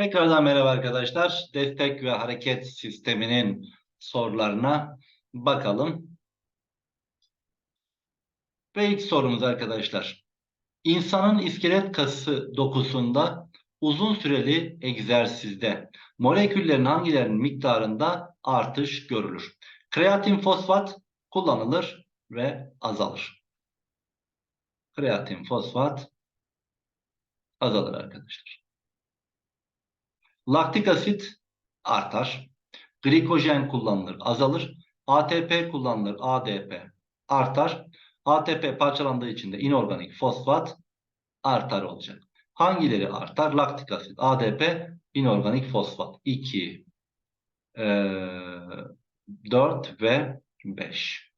Tekrardan merhaba arkadaşlar. Destek ve hareket sisteminin sorularına bakalım. Ve ilk sorumuz arkadaşlar. İnsanın iskelet kası dokusunda uzun süreli egzersizde moleküllerin hangilerinin miktarında artış görülür? Kreatin fosfat kullanılır ve azalır. Kreatin fosfat azalır arkadaşlar. Laktik asit artar. Glikojen kullanılır, azalır. ATP kullanılır, ADP artar. ATP parçalandığı için de inorganik fosfat artar olacak. Hangileri artar? Laktik asit, ADP, inorganik fosfat. 2, 4 ve 5.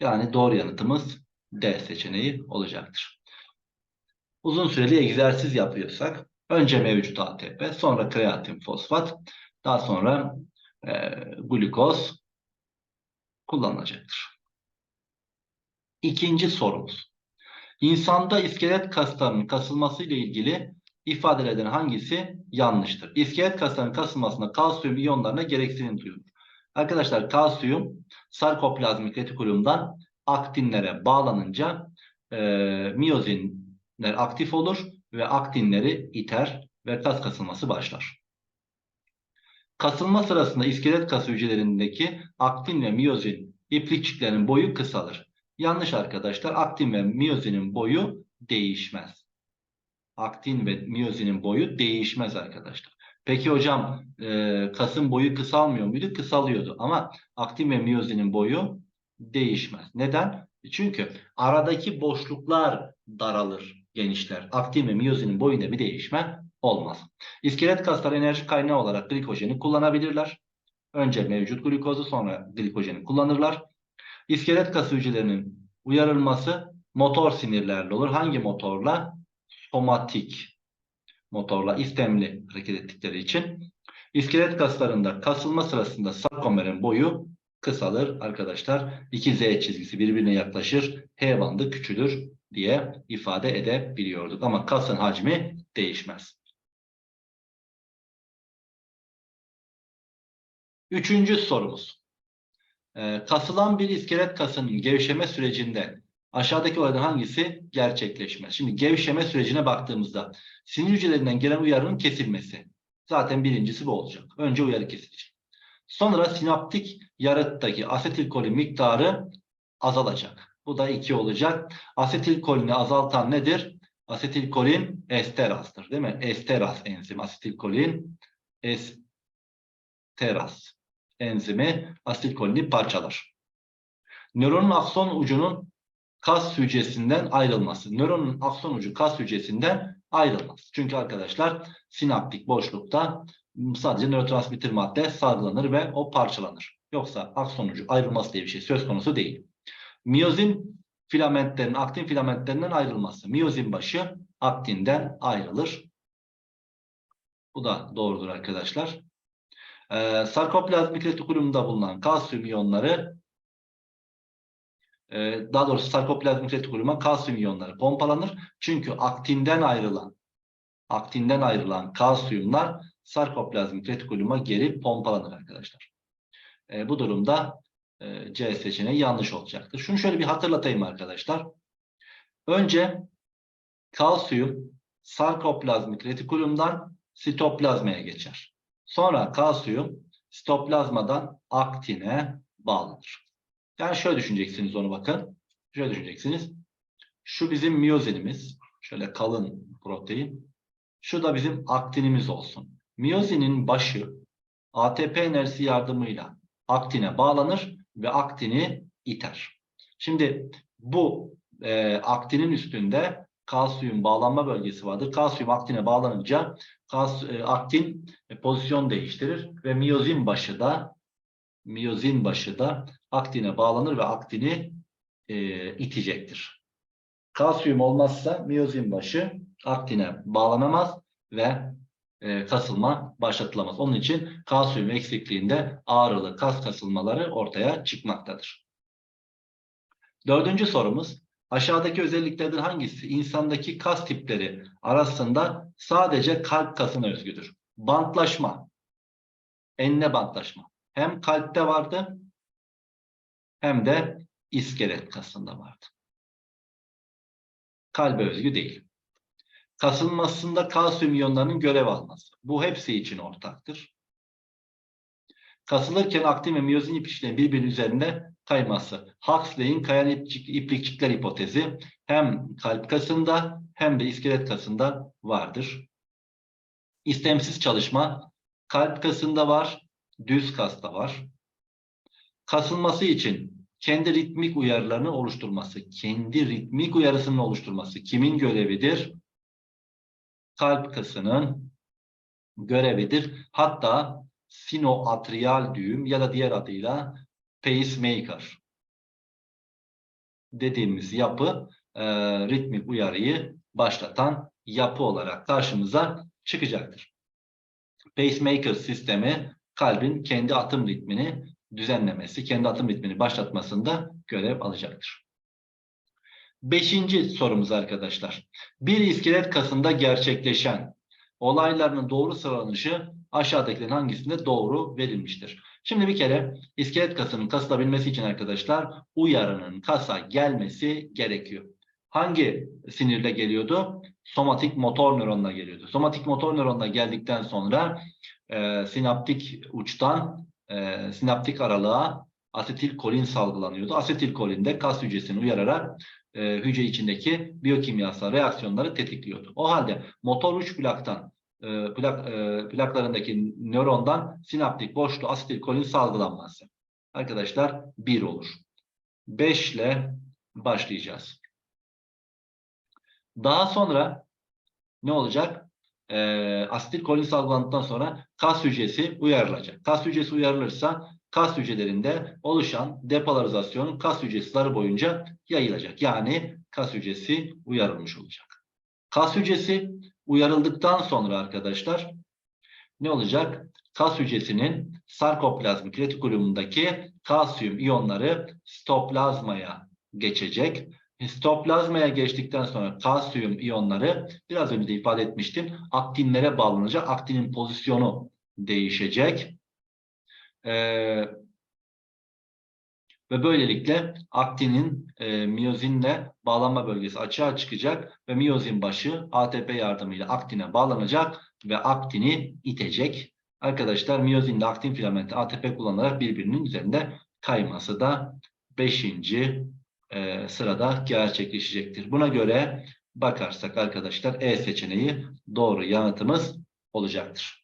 Yani doğru yanıtımız D seçeneği olacaktır. Uzun süreli egzersiz yapıyorsak önce mevcut ATP, sonra kreatin fosfat, daha sonra e, glukoz kullanılacaktır. İkinci sorumuz. İnsanda iskelet kaslarının kasılması ile ilgili ifadelerden hangisi yanlıştır? İskelet kaslarının kasılmasında kalsiyum iyonlarına gereksinim duyulur. Arkadaşlar kalsiyum sarkoplazmik retikulumdan aktinlere bağlanınca e, miyozinler aktif olur ve aktinleri iter ve kas kasılması başlar. Kasılma sırasında iskelet kas hücrelerindeki aktin ve miyozin iplikçiklerinin boyu kısalır. Yanlış arkadaşlar. Aktin ve miyozinin boyu değişmez. Aktin ve miyozinin boyu değişmez arkadaşlar. Peki hocam e, kasın boyu kısalmıyor muydu? Kısalıyordu ama aktin ve miyozinin boyu değişmez. Neden? Çünkü aradaki boşluklar daralır, genişler. Aktin ve miyozinin boyunda bir değişme olmaz. İskelet kasları enerji kaynağı olarak glikojeni kullanabilirler. Önce mevcut glikozu sonra glikojeni kullanırlar. İskelet kas hücrelerinin uyarılması motor sinirlerle olur. Hangi motorla? Somatik motorla istemli hareket ettikleri için. İskelet kaslarında kasılma sırasında sarkomerin boyu kısalır arkadaşlar. İki Z çizgisi birbirine yaklaşır. H bandı küçülür diye ifade edebiliyorduk. Ama kasın hacmi değişmez. Üçüncü sorumuz. Ee, kasılan bir iskelet kasının gevşeme sürecinde aşağıdaki olaydan hangisi gerçekleşmez? Şimdi gevşeme sürecine baktığımızda sinir hücrelerinden gelen uyarının kesilmesi. Zaten birincisi bu olacak. Önce uyarı kesilecek. Sonra sinaptik yarıttaki asetilkolin miktarı azalacak. Bu da 2 olacak. Asetilkolini azaltan nedir? Asetilkolin esterastır değil mi? Esteras enzimi. Asetilkolin esteras enzimi asetilkolini parçalar. Nöronun akson ucunun kas hücresinden ayrılması. Nöronun akson ucu kas hücresinden ayrılmaz. Çünkü arkadaşlar sinaptik boşlukta sadece nörotransmitter madde salgılanır ve o parçalanır. Yoksa akson ucu ayrılması diye bir şey söz konusu değil. Miyozin filamentlerin aktin filamentlerinden ayrılması. Miyozin başı aktinden ayrılır. Bu da doğrudur arkadaşlar. Ee, sarkoplazmik retikulumda bulunan kalsiyum iyonları e, daha doğrusu sarkoplazmik retikuluma kalsiyum iyonları pompalanır. Çünkü aktinden ayrılan aktinden ayrılan kalsiyumlar sarkoplazmik retikuluma geri pompalanır arkadaşlar. E, bu durumda e, C seçeneği yanlış olacaktır. Şunu şöyle bir hatırlatayım arkadaşlar. Önce kalsiyum sarkoplazmik retikulumdan sitoplazmaya geçer. Sonra kalsiyum sitoplazmadan aktine bağlanır. Yani şöyle düşüneceksiniz onu bakın. Şöyle düşüneceksiniz. Şu bizim miyozinimiz. Şöyle kalın protein. Şu da bizim aktinimiz olsun. Miyozinin başı ATP enerjisi yardımıyla aktine bağlanır ve aktini iter. Şimdi bu e, aktinin üstünde kalsiyum bağlanma bölgesi vardır. Kalsiyum aktine bağlanınca kals, e, aktin e, pozisyon değiştirir ve miyozin başı da miyozin başı da aktine bağlanır ve aktini e, itecektir. Kalsiyum olmazsa miyozin başı aktine bağlanamaz ve e, kasılma başlatılamaz. Onun için kalsiyum eksikliğinde ağrılı kas kasılmaları ortaya çıkmaktadır. Dördüncü sorumuz. Aşağıdaki özelliklerden hangisi insandaki kas tipleri arasında sadece kalp kasına özgüdür? Bantlaşma, enine bantlaşma. Hem kalpte vardı hem de iskelet kasında vardı. Kalbe özgü değil. Kasılmasında kalsiyum iyonlarının görev alması. Bu hepsi için ortaktır. Kasılırken aktin ve miyozin iplikçiklerin birbirinin üzerinde kayması. Huxley'in kayan iplik- iplikçikler hipotezi hem kalp kasında hem de iskelet kasında vardır. İstemsiz çalışma kalp kasında var, düz kasta var. Kasılması için kendi ritmik uyarılarını oluşturması, kendi ritmik uyarısının oluşturması kimin görevidir? Kalp kasının görevidir. Hatta sinoatrial düğüm ya da diğer adıyla pacemaker dediğimiz yapı e, ritmik uyarıyı başlatan yapı olarak karşımıza çıkacaktır. Pacemaker sistemi kalbin kendi atım ritmini düzenlemesi, kendi atım ritmini başlatmasında görev alacaktır. Beşinci sorumuz arkadaşlar. Bir iskelet kasında gerçekleşen olayların doğru sıralanışı aşağıdakilerin hangisinde doğru verilmiştir? Şimdi bir kere iskelet kasının kasılabilmesi için arkadaşlar uyarının kasa gelmesi gerekiyor. Hangi sinirle geliyordu? Somatik motor nöronla geliyordu. Somatik motor nöronla geldikten sonra e, sinaptik uçtan e, sinaptik aralığa asetilkolin salgılanıyordu. Asetilkolin de kas hücresini uyararak e, hücre içindeki biyokimyasal reaksiyonları tetikliyordu. O halde motor uç plaktan e, plak, e, plaklarındaki nörondan sinaptik boşluğu asetilkolin salgılanması. Arkadaşlar 1 olur. 5 ile başlayacağız. Daha sonra ne olacak? E, asetilkolin salgılandıktan sonra kas hücresi uyarılacak. Kas hücresi uyarılırsa kas hücrelerinde oluşan depolarizasyon kas hücresi boyunca yayılacak. Yani kas hücresi uyarılmış olacak. Kas hücresi uyarıldıktan sonra arkadaşlar ne olacak? Kas hücresinin sarkoplazmik retikulumundaki kalsiyum iyonları sitoplazmaya geçecek. Sitoplazmaya geçtikten sonra kalsiyum iyonları biraz önce de ifade etmiştim. Aktinlere bağlanacak. Aktinin pozisyonu değişecek. Ee, ve böylelikle aktinin e, miyozinle bağlanma bölgesi açığa çıkacak ve miyozin başı ATP yardımıyla aktine bağlanacak ve aktini itecek. Arkadaşlar miyozinle aktin filamenti ATP kullanarak birbirinin üzerinde kayması da 5. E, sırada gerçekleşecektir. Buna göre bakarsak arkadaşlar E seçeneği doğru yanıtımız olacaktır.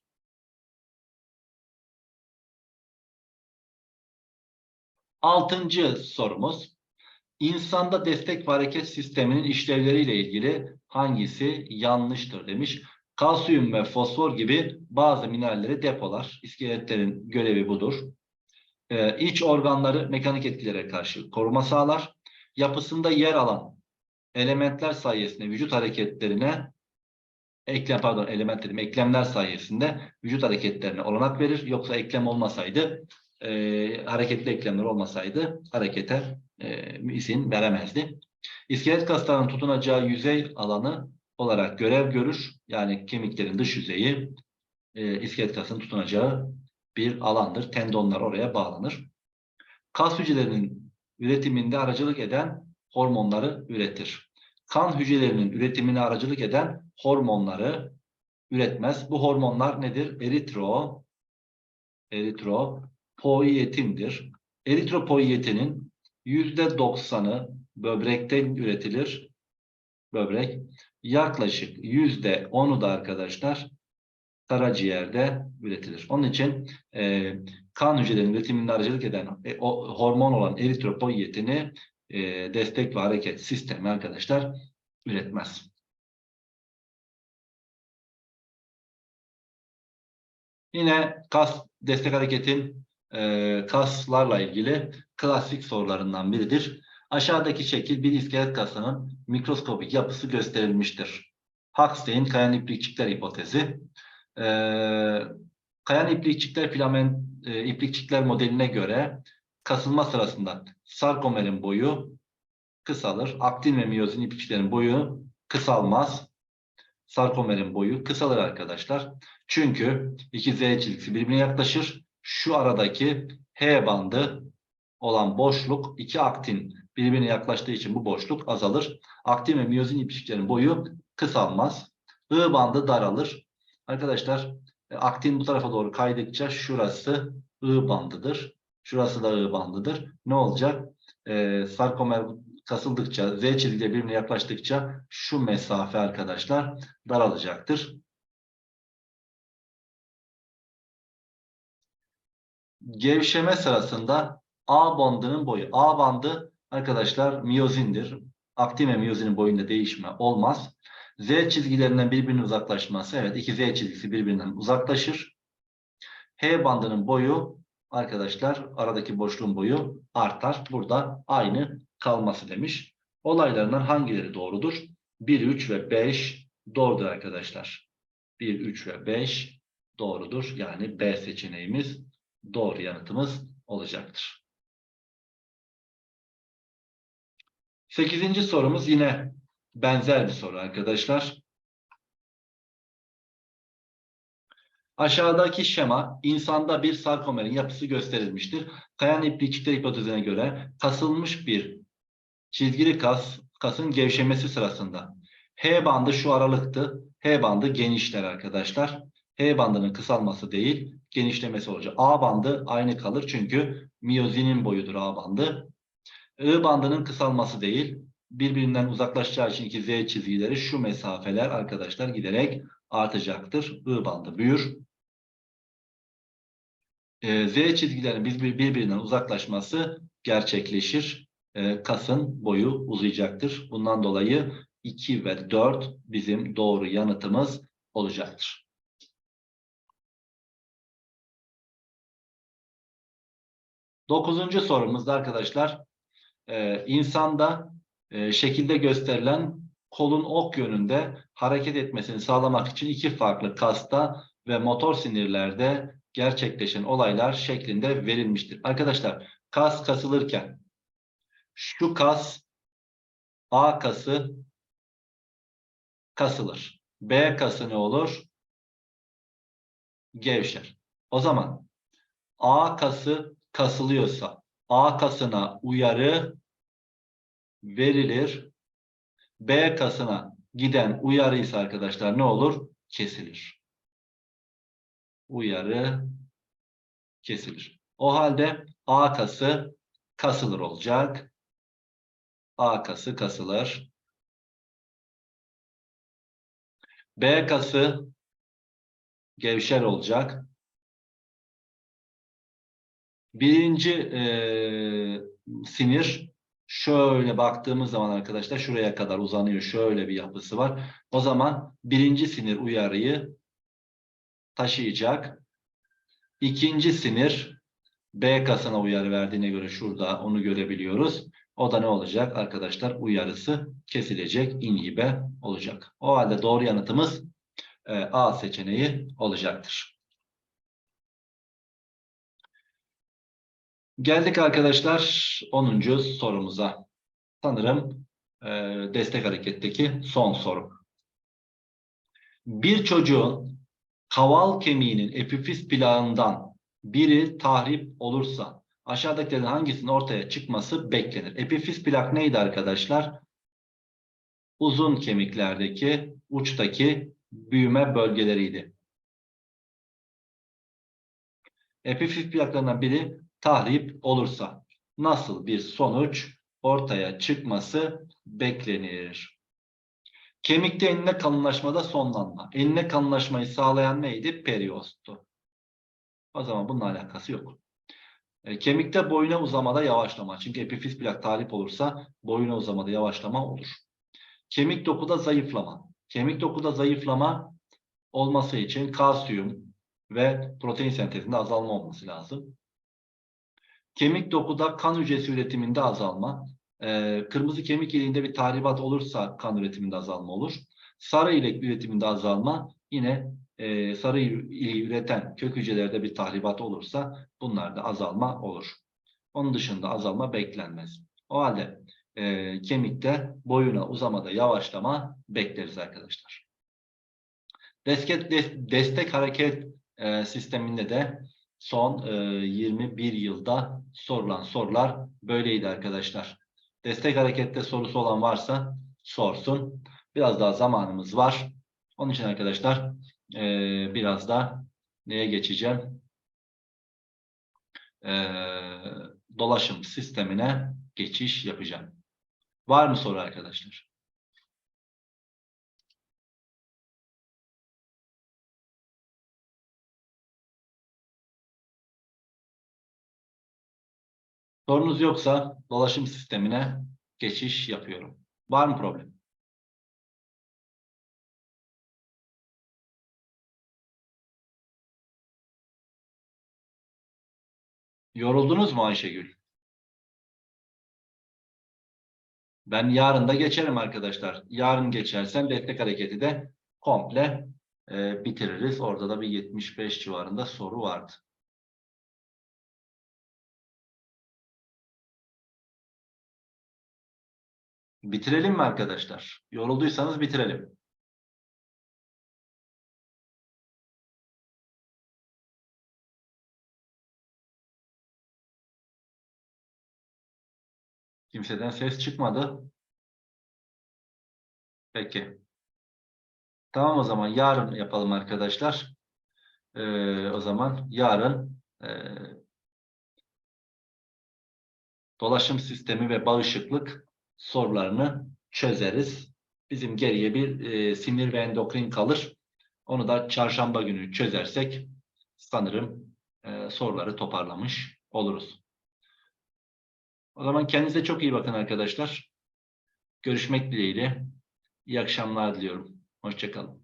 Altıncı sorumuz. İnsanda destek ve hareket sisteminin işlevleriyle ilgili hangisi yanlıştır demiş. Kalsiyum ve fosfor gibi bazı mineralleri depolar. İskeletlerin görevi budur. Ee, iç organları mekanik etkilere karşı koruma sağlar. Yapısında yer alan elementler sayesinde vücut hareketlerine eklem pardon element eklemler sayesinde vücut hareketlerine olanak verir. Yoksa eklem olmasaydı e, hareketli eklemler olmasaydı harekete e, izin veremezdi. İskelet kaslarının tutunacağı yüzey alanı olarak görev görür. Yani kemiklerin dış yüzeyi e, iskelet kasının tutunacağı bir alandır. Tendonlar oraya bağlanır. Kas hücrelerinin üretiminde aracılık eden hormonları üretir. Kan hücrelerinin üretimine aracılık eden hormonları üretmez. Bu hormonlar nedir? Eritro, eritro, poietindir. Eritropoietinin yüzde doksanı böbrekten üretilir. Böbrek. Yaklaşık yüzde onu da arkadaşlar karaciğerde üretilir. Onun için e, kan hücrelerinin üretiminde aracılık eden e, o hormon olan eritropoietini e, destek ve hareket sistemi arkadaşlar üretmez. Yine kas destek hareketin e, kaslarla ilgili klasik sorularından biridir. Aşağıdaki şekil bir iskelet kasının mikroskopik yapısı gösterilmiştir. Huxley'in kayan iplikçikler hipotezi. E, kayan iplikçikler filament e, iplikçikler modeline göre kasılma sırasında sarkomerin boyu kısalır. Aktin ve miyozin iplikçilerin boyu kısalmaz. Sarkomerin boyu kısalır arkadaşlar. Çünkü iki Z çizgisi birbirine yaklaşır. Şu aradaki H bandı olan boşluk iki aktin birbirine yaklaştığı için bu boşluk azalır. Aktin ve miyozin iplikçilerin boyu kısalmaz. I bandı daralır. Arkadaşlar e, aktin bu tarafa doğru kaydıkça şurası I bandıdır. Şurası da I bandıdır. Ne olacak? Ee, sarkomer kasıldıkça, Z çizgiyle birbirine yaklaştıkça şu mesafe arkadaşlar daralacaktır. Gevşeme sırasında A bandının boyu. A bandı arkadaşlar miyozindir. Aktin ve miyozinin boyunda değişme olmaz. Z çizgilerinden birbirine uzaklaşması. Evet iki Z çizgisi birbirinden uzaklaşır. H bandının boyu arkadaşlar aradaki boşluğun boyu artar. Burada aynı kalması demiş. Olaylarından hangileri doğrudur? 1, 3 ve 5 doğrudur arkadaşlar. 1, 3 ve 5 doğrudur. Yani B seçeneğimiz doğru yanıtımız olacaktır. Sekizinci sorumuz yine benzer bir soru arkadaşlar. Aşağıdaki şema insanda bir sarkomerin yapısı gösterilmiştir. Kayan iplikçikler hipotezine göre kasılmış bir çizgili kas, kasın gevşemesi sırasında H bandı şu aralıktı. H bandı genişler arkadaşlar. H bandının kısalması değil, genişlemesi olacak. A bandı aynı kalır çünkü miyozinin boyudur A bandı. I bandının kısalması değil, birbirinden uzaklaşacağı için iki Z çizgileri şu mesafeler arkadaşlar giderek artacaktır. I bandı büyür. Ee, Z çizgilerin birbirinden uzaklaşması gerçekleşir. Ee, kasın boyu uzayacaktır. Bundan dolayı 2 ve 4 bizim doğru yanıtımız olacaktır. Dokuzuncu sorumuzda arkadaşlar e, insanda e, şekilde gösterilen kolun ok yönünde hareket etmesini sağlamak için iki farklı kasta ve motor sinirlerde gerçekleşen olaylar şeklinde verilmiştir. Arkadaşlar kas kasılırken şu kas A kası kasılır. B kası ne olur? Gevşer. O zaman A kası kasılıyorsa A kasına uyarı verilir. B kasına giden uyarı ise arkadaşlar ne olur? Kesilir. Uyarı kesilir. O halde A kası kasılır olacak. A kası kasılır. B kası gevşer olacak. Birinci e, sinir şöyle baktığımız zaman arkadaşlar şuraya kadar uzanıyor. Şöyle bir yapısı var. O zaman birinci sinir uyarıyı taşıyacak. İkinci sinir B kasına uyarı verdiğine göre şurada onu görebiliyoruz. O da ne olacak arkadaşlar? Uyarısı kesilecek, inhibe olacak. O halde doğru yanıtımız A seçeneği olacaktır. Geldik arkadaşlar 10. sorumuza. Sanırım e, destek hareketteki son soru. Bir çocuğun kaval kemiğinin epifiz plağından biri tahrip olursa aşağıdakilerin hangisinin ortaya çıkması beklenir? Epifiz plak neydi arkadaşlar? Uzun kemiklerdeki uçtaki büyüme bölgeleriydi. Epifiz plaklarından biri tahrip olursa nasıl bir sonuç ortaya çıkması beklenir? Kemikte enine kalınlaşmada sonlanma. Enine kalınlaşmayı sağlayan neydi? Periosttu. O zaman bununla alakası yok. E, kemikte boyuna uzamada yavaşlama. Çünkü epifiz plak tahrip olursa boyuna uzamada yavaşlama olur. Kemik dokuda zayıflama. Kemik dokuda zayıflama olması için kalsiyum ve protein sentezinde azalma olması lazım. Kemik dokuda kan hücresi üretiminde azalma. Ee, kırmızı kemik iliğinde bir tahribat olursa kan üretiminde azalma olur. Sarı ilek üretiminde azalma yine e, sarı iliği üreten kök hücrelerde bir tahribat olursa bunlarda azalma olur. Onun dışında azalma beklenmez. O halde e, kemikte boyuna uzamada yavaşlama bekleriz arkadaşlar. Destek, des- destek hareket e, sisteminde de son e, 21 yılda sorulan sorular böyleydi arkadaşlar. Destek harekette sorusu olan varsa sorsun. Biraz daha zamanımız var. Onun için arkadaşlar e, biraz da neye geçeceğim? E, dolaşım sistemine geçiş yapacağım. Var mı soru arkadaşlar? Sorunuz yoksa dolaşım sistemine geçiş yapıyorum. Var mı problem? Yoruldunuz mu Ayşegül? Ben yarın da geçerim arkadaşlar. Yarın geçersem destek hareketi de komple e, bitiririz. Orada da bir 75 civarında soru vardı. Bitirelim mi arkadaşlar? Yorulduysanız bitirelim. Kimseden ses çıkmadı. Peki. Tamam o zaman yarın yapalım arkadaşlar. Ee, o zaman yarın e, dolaşım sistemi ve bağışıklık sorularını çözeriz. Bizim geriye bir e, sinir ve endokrin kalır. Onu da çarşamba günü çözersek sanırım e, soruları toparlamış oluruz. O zaman kendinize çok iyi bakın arkadaşlar. Görüşmek dileğiyle. İyi akşamlar diliyorum. Hoşçakalın.